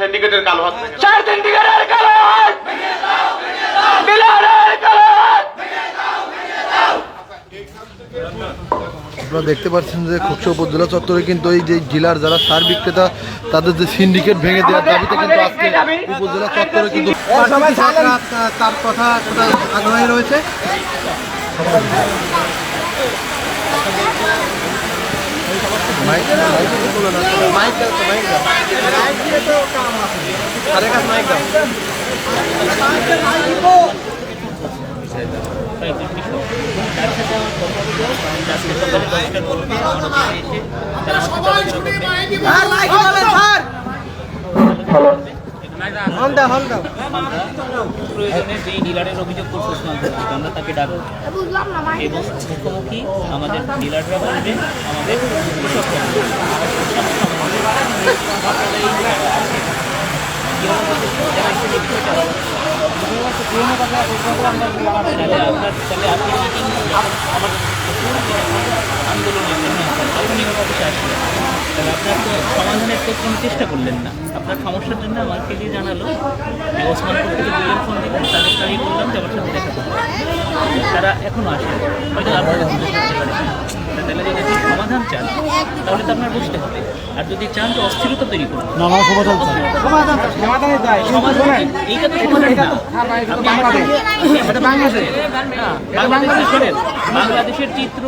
সিন্ডিকেটের কালো হাত চার সিন্ডিকেটের কালো হাত! ডিলারের কালো হাত! আপনারা দেখতে পাচ্ছেন যে খুবশো উপজেলা চত্বরে কিন্তু এই যে জেলার যারা সার বিক্রেতা তাদের যে সিন্ডিকেট ভেঙে দেওয়ার দাবিতে কিন্তু আজকে উপজেলা চত্বরে কিন্তু তার কথা আগ্রহী রয়েছে। মাইক মাইক মাইক আরে কাছে মাইক দাও তার সাথে আমার কথা হলো আজকে সকালে দশটার মধ্যে আমার অফিসে এসে তারা আমার সাথে যোগাযোগ করবে। আমরা প্রয়োজনে যেই ডিলারের অভিযোগ করছে ওসমান আমরা তাকে ডাকবো এবং মুখোমুখি আমাদের ডিলাররা বলবে, আমাদের আপনার তাহলে আপনি আন্দোলনের জন্য অফিসে আসলেন তাহলে আপনার তো সমাধানের তো কোনো চেষ্টা করলেন না। আপনার সমস্যার জন্য আমাকে যে জানালো যে ওসমানপুর থেকে দুজন ফোন দিলেন তাদের আমি বললাম যে আমার সাথে দেখা করতে তারা এখনও আসেন। হয়তো আপনারা জিজ্ঞেস করতে পারেন। তাহলে যদি আপনি সমাধান চান তাহলে তো আপনার বুঝতে হবে। আর যদি চান তো অস্থিরতা তৈরি করুন এইটা তো সমাধান না। আপনি বাংলাদেশের বাংলাদেশের চিত্র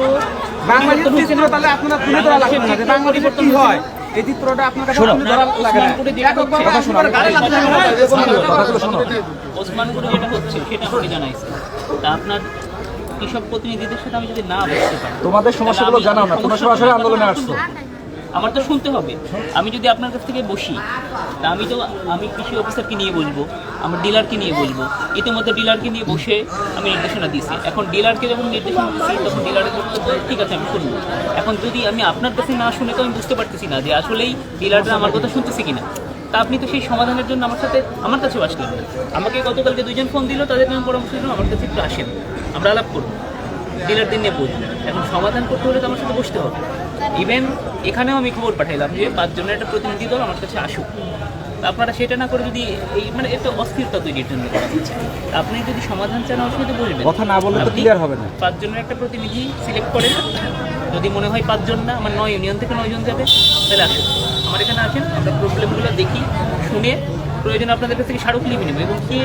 বাংলাদেশের চিত্র তাহলে আপনারা তুলে ধরা লাগবে না যে কি হয়? এই চিত্রটা আপনার কাছে তুলে ধরা লাগে না। ওসমানপুরে যেটা হচ্ছে কথা শোনো, আমি গাড়ি লাগবে না, কথাগুলো শোনো। ওসমানপুরে যেটা হচ্ছে সেটা আপনি জানাইছেন তা আপনার কৃষক প্রতিনিধিদের সাথে আমি যদি না পারি তোমাদের সমস্যাগুলো জানাও না তোমরা সরাসরি আন্দোলনে। আসছো। আমার তো শুনতে হবে। আমি যদি আপনার কাছ থেকে বসি, তা আমি তো, আমি কৃষি অফিসারকে নিয়ে বলব আমার ডিলারকে নিয়ে বলব ইতিমধ্যে ডিলারকে নিয়ে বসে আমি নির্দেশনা দিয়েছি। এখন ডিলারকে যখন নির্দেশনা দিচ্ছি তখন ডিলারের বক্তব্য ঠিক আছে, আমি শুনব। এখন যদি আমি আপনার কাছে না শুনে, তো আমি বুঝতে পারতেছি না যে আসলেই ডিলাররা আমার কথা শুনতেছে কিনা। তা আপনি তো সেই সমাধানের জন্য আমার সাথে, আমার কাছেও আসলেন। আমাকে গতকালকে দুজন ফোন দিল, তাদের আমি পরামর্শ দিলাম আমার কাছে একটু আসেন। আমরা আলাপ করব। ডিলারদের নিয়ে বলব এখন সমাধান করতে হলে তো আমার সাথে বসতে হবে। ইভেন এখানেও আমি খবর পাঠাইলাম যে পাঁচজনের একটা প্রতিনিধি দল আমার কাছে আসুক। আপনারা সেটা না করে যদি এই মানে এটা অস্থিরতা তৈরির জন্য করা হচ্ছে। আপনি যদি সমাধান চান আমার সাথে বলবেন। কথা না বললে তো clear হবে না। পাঁচজনের একটা প্রতিনিধি সিলেক্ট করেন। যদি মনে হয় পাঁচজন না আমার নয় ইউনিয়ন থেকে নয়জন যাবে তাহলে আসুন। আমার এখানে আসেন আমরা প্রবলেমগুলো দেখি শুনে প্রয়োজন আপনাদের কাছ থেকে স্মারকলিপি নেব। এবং কে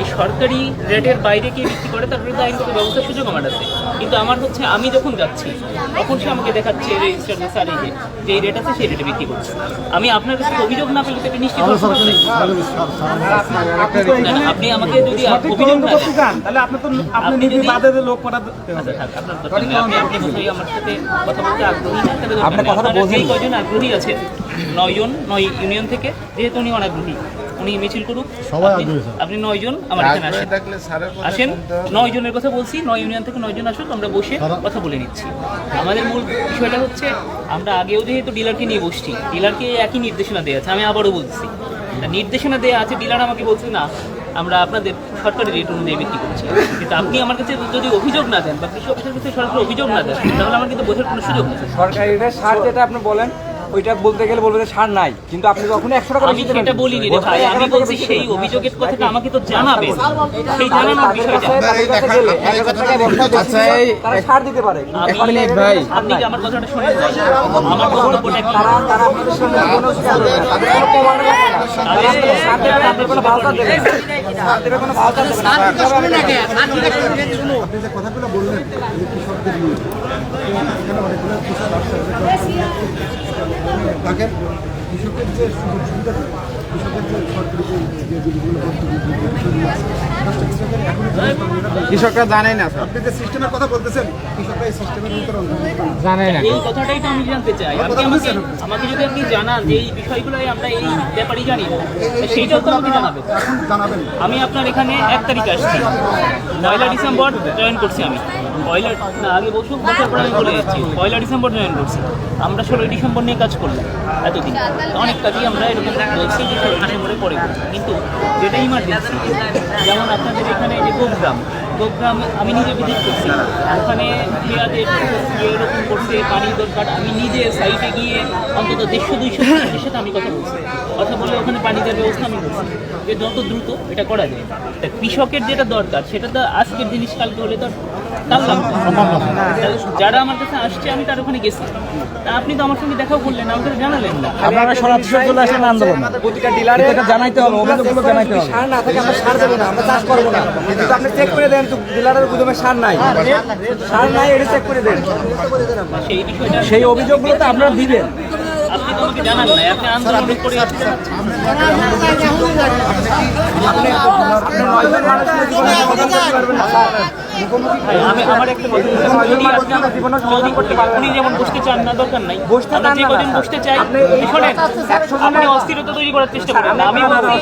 এই সরকারি রেটের বাইরে কে বিক্রি করে তার বিরুদ্ধে আইনগত ব্যবস্থার সুযোগ আমার আছে। কিন্তু আমার হচ্ছে আমি যখন যাচ্ছি তখন সে আমাকে দেখাচ্ছে রেজিস্টার স্যার এই যে এই রেট আছে সেই রেটে বিক্রি করছে। আমি আপনার কাছে অভিযোগ না পেলে তো এটা নিশ্চিত আপনি আমাকে যদি অভিযোগ না তাহলে আপনি তো আপনি নিজে বাদে লোক পাঠাতে হবে আচ্ছা। আপনি আপনি বোধহয় আমার সাথে কথা বলতে আগ্রহী না, তাহলে আপনার বোঝেন কয়জন আগ্রহী আছে নয়জন নয় ইউনিয়ন থেকে যেহেতু উনি অনাগ্রহী। উনি মিছিল করুক। সবাই আপনি- আগ্রহী, স্যার। আপনি নয়জন আমার এখানে আসেন। আসেন। নয় জনের কথা বলছি নয় ইউনিয়ন থেকে নয়জন আসুক আমরা বসে কথা বলে নিচ্ছি। আমাদের মূল বিষয়টা হচ্ছে আমরা আগেও যেহেতু ডিলারকে নিয়ে বসছি ডিলারকে একই নির্দেশনা দেওয়া আছে আমি আবারও বলছি। নির্দেশনা দেওয়া আছে ডিলার আমাকে বলছে না আমরা আপনাদের সরকারি রেট অনুযায়ী বিক্রি করছি। কিন্তু আপনি আমার কাছে যদি অভিযোগ না দেন বা কৃষি অফিসের কাছে সরাসরি অভিযোগ না দেন তাহলে আমার কিন্তু বোঝার কোনো সুযোগ নেই। সরকারি রেটে সার যেটা আপনি বলেন ওইটা বলতে গেলে বলবে যে সার নাই। কিন্তু আপনি কখনো একশো টাকা আমি সেটা বলিনি রে ভাই। আমি বলছি সেই অভিযোগের কথাটা আমাকে তো জানাবে সেই জানানোর বিষয়টা। আচ্ছা এই সার দিতে পারে। আমি ভাই। আপনি কি আমার কথাটা শুনে আমার বক্তব্যটা কি? তারা তারা আপনাদের সামনে কোনো। তারা না। আপনি যে কথাগুলো বললেন কৃষকদের নিয়ে অনেকগুলো কৃষক কৃষকের যে সুযোগ সুবিধা কৃষকের যে সরকারি যে- কৃষকের জানে না। আপনি যে সিস্টেমের কথা বলতেছেন কৃষকরা এই সিস্টেমের ভিতরে অন্তর্ভুক্ত না। এই কথাটাই তো আমি জানতে চাই। আপনি আমাকে আমাকে যদি আপনি জানান যে এই বিষয়গুলোই আমরা এই ব্যাপারেই জানি না সেইটাও তো আমাকে জানাবেন। এখন জানাবেন। আমি আপনার এখানে এক তারিখে আসছি। পয়লা ডিসেম্বর জয়েন করছি আমি। পয়লা না আগে বসুক বছর পর আমি বলে যাচ্ছি পয়লা ডিসেম্বর জয়েন করছি। আমরা ষোলোই ডিসেম্বর নিয়ে কাজ করলাম এতদিন। অনেক কাজই আমরা এরকম বলছি যে ষোলো ডিসেম্বরে পরে কিন্তু যেটা ইমার্জেন্সি যেমন আপনাদের এখানে যে প্রোগ্রাম প্রোগ্রাম আমি নিজে ভিজিট করছি। ওখানে মেয়াদের এরকম করছে পানি দরকার। আমি নিজে সাইটে গিয়ে অন্তত দেড়শো দুইশো মানুষের সাথে আমি কথা বলছি। কথা বলে ওখানে পানি দেওয়ার ব্যবস্থা আমি করছি। যে যত দ্রুত এটা করা যায়। তা কৃষকের যেটা দরকার সেটা তো আজকের জিনিস কালকে হলে তা যারা আমার কাছে আসছে আমি তার ওখানে গেছি। আপনি তো আমার সঙ্গে দেখাও করলেন আমাকে জানালেন না। আপনারা সরাসরি চলে আসেন আন্দোলন। প্রতিটা ডিলারে জানাইতে হবে অভিযোগগুলো জানাইতে হবে। সার না থাকে আমরা সার দেবো না আমরা চাষ করব না। কিন্তু আপনি চেক করে দেন তো ডিলারের গুদমে সার নাই। সার নাই এটা চেক করে দেন। সেই বিষয়টা সেই অভিযোগগুলো তো আপনারা দিবেন। আপনি তো আমাকে জানান না আপনি আন্দোলন করে কথা যদি আজকে আমরা যদি উনি যেমন বসতে চান না দরকার নাই। বসতে চান যে না, কদিন বসতে চাই শোনেন একশো আপনি অস্থিরতা তৈরি করার চেষ্টা করেন। না আমি বলছি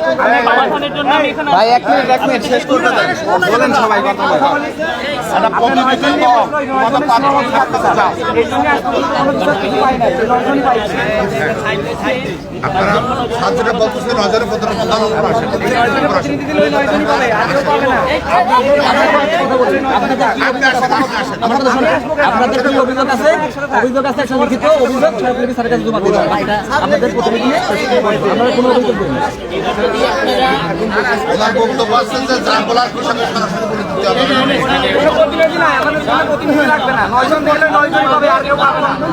জন্য আমি এখানে ভাই এক মিনিট এক মিনিট শেষ করতে দেন। বলেন সবাই কথা বলেন। এই জন্য আজ কোনো কিছু কিছু পাই নাই এই পাইছি আপনারা সাতজনে বলতেছেন নজরে পনেরো প্রধান উপর প্রতিনিধি দিলে নয়জনই পাবে আজও পাবে না। আপনাদের কি অভিযোগ আছে। আছে। একটা লিখিত স্যারের কাছে জমা আপনাদের প্রতিনিধি আপনারা কোনো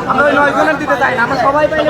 আমরা দিতে চাই না। আমরা সবাই পাইলে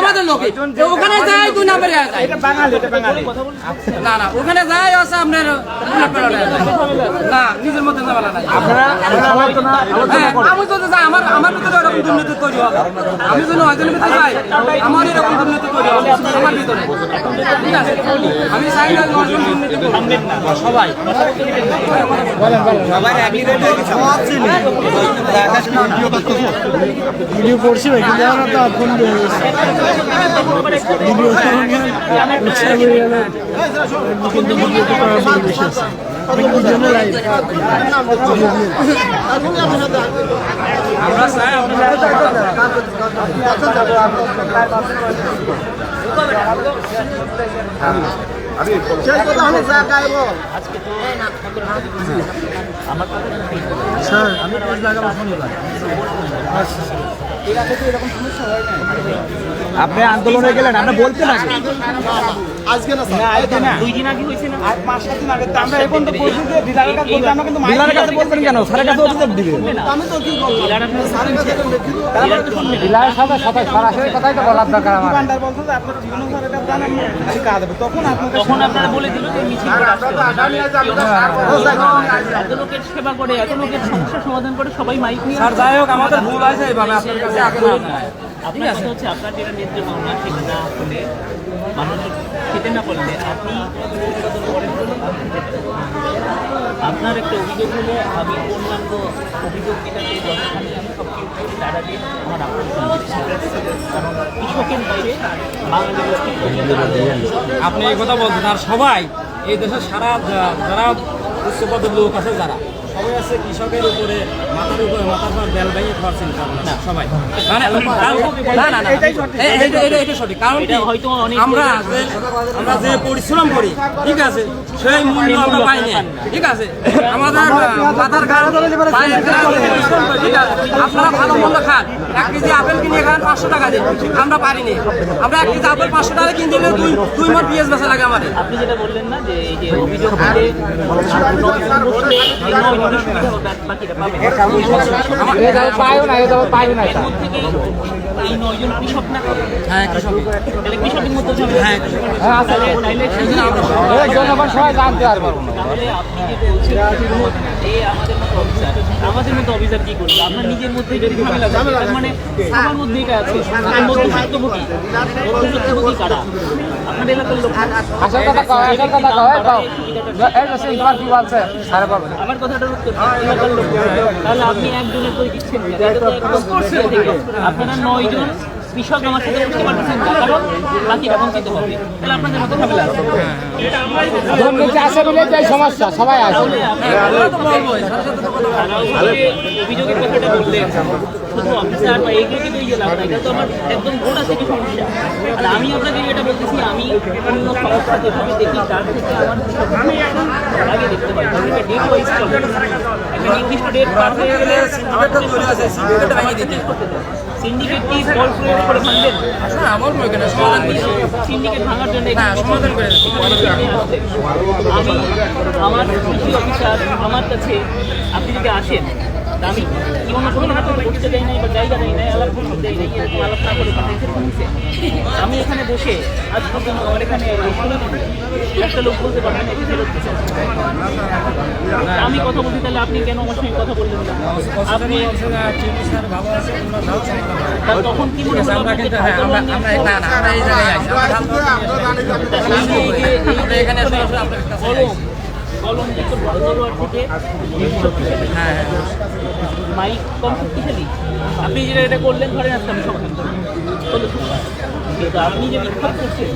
আমাদের লোক? ওখানে যায় দুই নম্বরে যায় বাঙালি এটা বাঙালি। না না ওখানে যায় আছে আপনার হয়ে। না নিজের মধ্যে ঝামেলা নাই হ্যাঁ, আমি যদি যাই আমার আমার ভিতরে এরকম দুর্নীতি তৈরি হবে। আমি যদি নয়জনের ভিতরে যাই আমার এরকম দুর্নীতি তৈরি হবে। আমার ভিতরে। ঠিক আছে? আমি চাই না নয়জন দুর্নীতি করুক। সবাই। আমরা চাই আপনারা আজকে তো আমার কথা স্যার আমি পাঁচ লাখ আমার শনিবার আপনি আন্দোলনে গেলেন আপনি বলতে না দুই দিন আগে হয়েছে না? পাঁচ সাত দিন আগে। তো আমরা এখন তো বলছি যে ডিলারের কাছে বলতে আমরা কিন্তু ডিলারের কাছে বলবেন কেন? স্যারের কাছে অভিযোগ আপনার ডিলার তো শুনবে না। ডিলারের সাথে সাথে সরাসরি কথাই তো বলার দরকার আমার। দোকানদার বলছে যে আপনার জীবন স্যারের কাছে জানান আমি কাজ দেবো তখন আপনার তখন আপনারা বলে দিল যে মিছিল করে আসতে হবে। নাহলে এত লোকের সেবা করে এত লোকের সমস্যা সমাধান করে সবাই মাইক নিয়ে আর যাই হোক আমাদের ভুল আছে আপনার কাছে আগে না। আপনার কথা হচ্ছে আপনার যেটা ন্যায্য পাওনা সেটা না হলে মানুষ খেতে না আপনি। আপনার একটা অভিযোগ হলে আমি অন্যান্য অভিযোগ যেটাতে যতখানি আমি সব কিছু করি তার আমার আপনার কারণ কৃষকের বাইরে আপনি এই কথা বলছেন আর সবাই এই দেশের সারা যারা উচ্চ পদের লোক আছে যারা সবাই আছে কৃষকের উপরে মাথার উপরে মাথার পর বেল ভেঙে খাওয়ার চিন্তা ভাবনা, সবাই। মানে না না না এইটা সঠিক। কারণ হয়তো আমরা আমরা যে পরিশ্রম করি ঠিক আছে সেই মূল্য আমরা পাই না। ঠিক আছে? আমাদের মাথার ঠিক আছে? আপনারা ভালো মন্দ খান। এক কেজি আপেল কিনে খান পাঁচশো টাকা দিয়ে আমরা পারিনি আমরা এক কেজি আপেল পাঁচশো টাকা কিনতে গেলে দুই দুই মন পিএস বেচা লাগে আমাদের। আপনি যেটা বললেন না যে এই যে অভিযোগ হ্যাঁ। হ্যাঁ, জনগণ সবাই জানতে পারব আমাদের অফিসার আমাদের মতো অফিসার কি করবে? আপনার নিজের মধ্যে যদি ঝামেলা তার মানে আমার মধ্যে এটা আছে। আপনার মধ্যে সত্যভোগী মধ্যে কারা? আপনার এলাকার লোক আসল কথা কও আসল কথা কও এই এই যে সেই তোমার কি বলছে? সারা বাবা আমার কথাটার উত্তর এলাকার লোক তাহলে আপনি একজনের করে দিচ্ছেন। থেকে। আপনারা নয় জন কৃষক আমার সাথে বসতে পারতেছেন না কারণ বাকিটা বঞ্চিত হবে তাহলে আপনাদের মতো ঝামেলা আছে। বলে যে সমস্যা সবাই তারাও অভিযোগের কথাটা বললেন শুধু অফিসার বা এইগুলো কিন্তু ইয়ে লাভ এটা তো আমার একদম গোড়া থেকে সমস্যা। আমি আপনাকে বলতেছি আমি অন্য সমস্যা যেভাবে দেখি তার থেকে আমার আগে দেখতে পাই। কারণ এটা ডেট ওয়াইজ চলে। একটা নির্দিষ্ট ডেট পার হয়ে গেলে আমার সিন্ডিকেট কি বল প্রয়োগ করে ভাঙবেন? সিন্ডিকেট ভাঙার জন্য সমাধান করে আমি আমার কৃষি অফিসার আমার কাছে আপনি যদি আসেন আমি কি অন্য কোনো আপনাকে বসতে দেয় নাই বা জায়গা দেয় নাই আলাপ দেয় নাই এরকম আলাপ না করে কথা আমি এখানে বসে আজ পর্যন্ত আমার এখানে একটা লোক বলতে পারবেন না, আমি কথা বলছি তাহলে আপনি কেন আমার সঙ্গে কথা বললেন না? আপনি তখন কি মনে হলো আমরা আমরা না না আমরা এই জায়গায় এখানে কলম তলোয়ার থেকে হ্যাঁ। মাইক কম শক্তিশালী আপনি যেটা এটা করলেন ধরেন আজকে আমি কিন্তু আপনি যে বিক্ষোভ করছেন